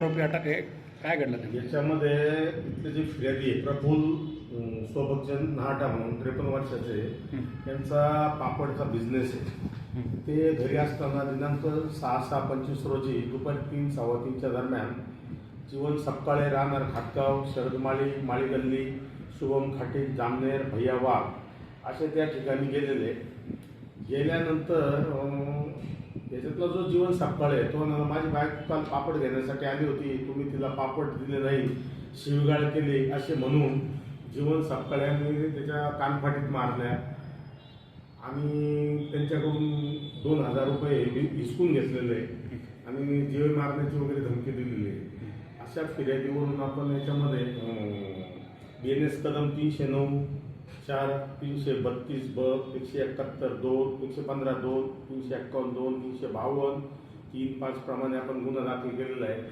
आरोपी अटक आहे काय घडलं? याच्यामध्ये इथले जे फिर्यादी आहे प्रफुल सोबतचंद नाहाटा म्हणून त्रेपन्न वर्षाचे. त्यांचा पापडचा बिझनेस आहे. ते घरी असताना दिनांक सहा सहा पंचवीस रोजी दुपारी तीन सव्वा तीनच्या दरम्यान जीवन सपकाळे राहणार खाटगाव शरदमाळी माळी गल्ली शुभम खाटे जामनेर भैया वाघ असे त्या ठिकाणी गेलेले गेल्यानंतर याच्यातला जो जीवन सापकाळ आहे तो ना माझी बायक काल पापड घेण्यासाठी आली होती. तुम्ही तिला पापड दिले नाही शिवगाळ केली असे म्हणून जीवन सपकाळ्यांनी त्याच्या कानफाटीत मारल्या. आणि त्यांच्याकडून दोन हजार रुपये हिसकून घेतलेले. आहे आणि जीव मारण्याची वगैरे धमकी दिलेली. आहे अशा फिर्यादीवरून आपण याच्यामध्ये बी एन एस कदम तीनशे नऊ चार तीनशे बत्तीस ब एकशे एकाहत्तर दोन एकशे पंधरा दोन तीनशे एक्कावन्न दोन तीनशे बावन्न. तीन पाच प्रमाणे आपण गुन्हा दाखल केलेला आहे.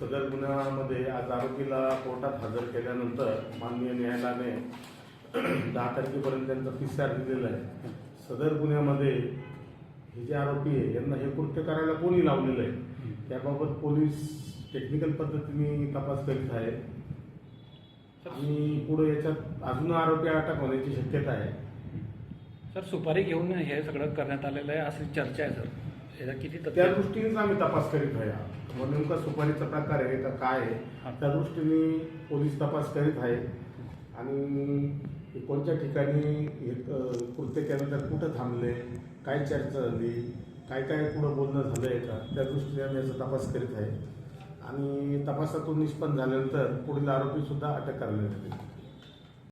सदर गुन्ह्यामध्ये आज आरोपीला कोर्टात हजर केल्यानंतर माननीय न्यायालयाने दहा तारखेपर्यंत त्यांचा फिसार दिलेला आहे. सदर गुन्ह्यामध्ये हे जे आरोपी आहे यांना हे कृत्य करायला कोणी लावलेलं आहे? त्याबाबत पोलीस टेक्निकल पद्धतीने तपास करीत आहे आणि पुढे याच्यात अजून आरोपी अटक होण्याची शक्यता आहे. सर सुपारी घेऊन हे सगळं करण्यात आलेलं आहे अशी चर्चा आहे सर. याचा किती त्या तथ्य दृष्टीनेच आम्ही तपास करीत आहे. व नेमका सुपारीचा प्रकार आहे का काय हा. आहे त्या दृष्टीने पोलीस तपास करीत आहे. आणि कोणत्या ठिकाणी हे क- कृत्य केल्यानंतर कुठं थांबले काय चर्चा झाली काय काय पुढं बोलणं झालं आहे का त्या दृष्टीने आम्ही याचा तपास करीत आहे. आणि तपासातून निष्पन्न झाल्यानंतर पुढील आरोपी सुद्धा अटक करण्यात आली